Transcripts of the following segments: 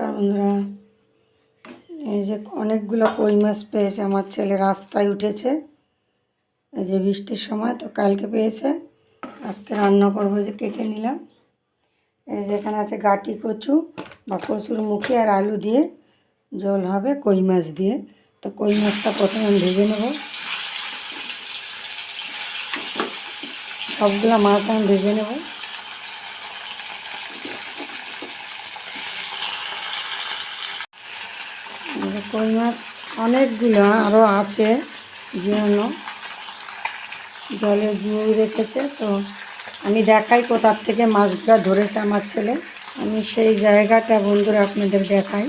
নমস্কার বন্ধুরা এই যে অনেকগুলো কই মাছ পেয়েছে, আমার ছেলে রাস্তায় উঠেছে। এই যে বৃষ্টির সময় তো কালকে পেয়েছে। আজকে রান্না করব যে কেটে নিলাম। এই যে এখানে আছে গাটি কচু বা কচুর মুখে আর আলু দিয়ে জল হবে কই মাছ দিয়ে। তো কই মাছটা প্রথমে ভেজে নেব। সবগুলো মাছ আমি ভেজে নেব এই যে কই মাছ অনেকগুলো আরও আছে যেন জলে দিয়ে রেখেছে, তো আমি দেখাই কোথার থেকে মাছটা ধরেছে আমার ছেলে। আমি সেই জায়গাটা বন্ধুরা আপনাদের দেখাই।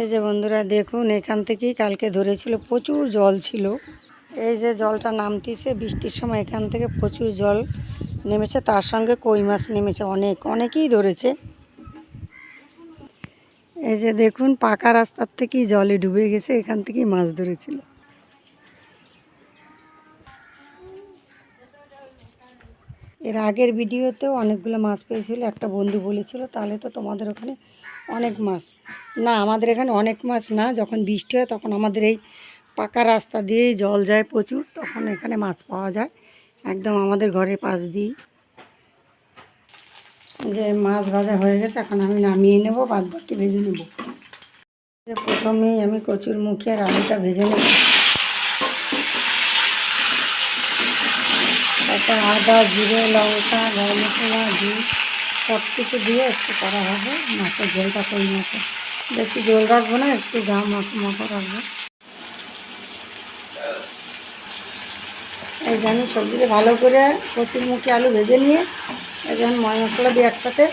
এই যে বন্ধুরা দেখুন, এখান থেকেই কালকে ধরেছিল, প্রচুর জল ছিল। এই যে জলটা নামতিছে, বৃষ্টির সময় এখান থেকে প্রচুর জল নেমেছে, তার সঙ্গে কই মাছ নেমেছে অনেক, অনেকেই ধরেছে। এই যে দেখুন, পাকা রাস্তার থেকেই জলে ডুবে গেছে, এখান থেকেই মাছ ধরেছিল। এর আগের ভিডিওতেও অনেকগুলো মাছ পেয়েছিল, একটা বন্ধু বলেছিল, তাহলে তো তোমাদের ওখানে অনেক মাছ। না, আমাদের এখানে অনেক মাছ না, যখন বৃষ্টি হয় তখন আমাদের এই পাকা রাস্তা দিয়েই জল যায় প্রচুর, তখন এখানে মাছ পাওয়া যায়, একদম আমাদের ঘরের পাশ দিয়েই। যে মাছ ভাজা হয়ে গেছে, এখন আমি নামিয়ে নেব বাদ বাকি ভেজে নেব। প্রথমেই আমি কচুর মুখে আর আলুটা ভেজে নেব। তারপর আদা, জিরে, লঙ্কা, গরম মশলা, ঘি সব কিছু দিয়ে একটু করা হবে, মাছের ঝোলটা কই মাছে বেশি জল রাখব না, একটু গা মাখো মাখো রাখব। এই যে আমি ভালো করে কচুর মুখে আলু ভেজে নিয়ে যে ময় মশলা দিয়ে একসাথে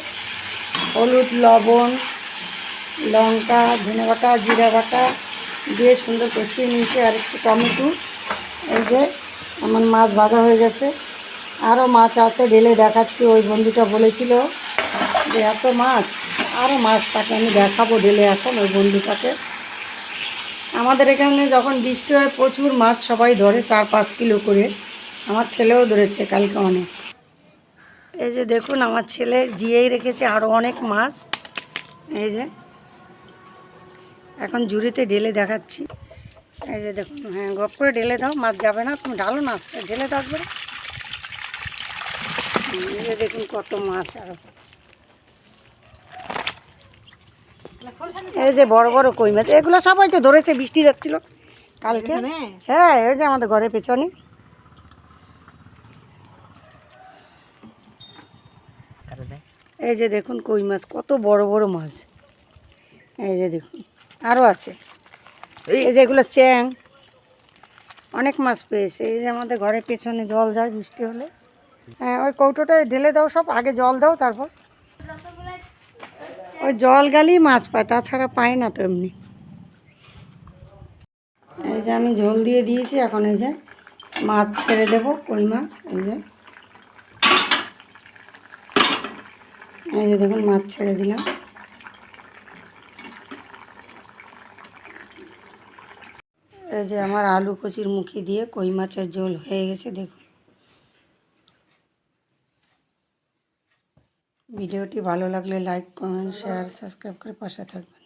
হলুদ, লবণ, লঙ্কা, ধনে বাটা, জিরা বাটা দিয়ে সুন্দর কষিয়ে নিয়েছি আর একটু টমেটো। এই যে আমার মাছ ভাজা হয়ে গেছে। আরও মাছ আছে ঢেলে দেখাচ্ছি, ওই বন্ধুটা বলেছিল যে এত মাছ আরও মাছ তাকে আমি দেখাবো ঢেলে এখন ওই বন্ধুটাকে। আমাদের এখানে যখন বৃষ্টি হয় প্রচুর মাছ সবাই ধরে চার পাঁচ কিলো করে। আমার ছেলেও ধরেছে কালকে অনেক। এই যে দেখুন আমার ছেলে জিয়েই রেখেছে আরও অনেক মাছ। এই যে এখন ঝুড়িতে ঢেলে দেখাচ্ছি। এই যে দেখুন হ্যাঁ গপ করে ঢেলে দাও মাছ যাবে না তুমি ঢালো না আস্তে ঢেলে দাও একবারে। এই যে দেখুন কত মাছ আরও এই যে বড় বড় কই মাছ এগুলো সবাই তো ধরেছে বৃষ্টি যাচ্ছিল কালকে। হ্যাঁ এই যে আমাদের ঘরের পেছনে। এই যে দেখুন কই মাছ, কত বড় বড় মাছ। এই যে দেখুন আরও আছে। এই যে এগুলো চ্যাং, অনেক মাছ পেয়েছে। এই যে আমাদের ঘরের পেছনে জল যায় বৃষ্টি হলে। হ্যাঁ ওই কৌটোটায় ঢেলে দাও সব, আগে জল দাও তারপর। ওই জল গালি মাছ পায়, তাছাড়া পায় না তো এমনি। এই যে আমি ঝোল দিয়ে দিয়েছি, এখন এই যে মাছ ছেড়ে দেবো, কই মাছ, এই যে। এই যে দেখুন, মাছ ছেড়ে দিলাম। এই যে আমার আলু কচির মুখি দিয়ে কই মাছের ঝোল হয়ে গেছে, দেখুন। ভিডিওটি ভালো লাগলে লাইক, কমেন্ট, শেয়ার, সাবস্ক্রাইব করে পাশে থাকবেন।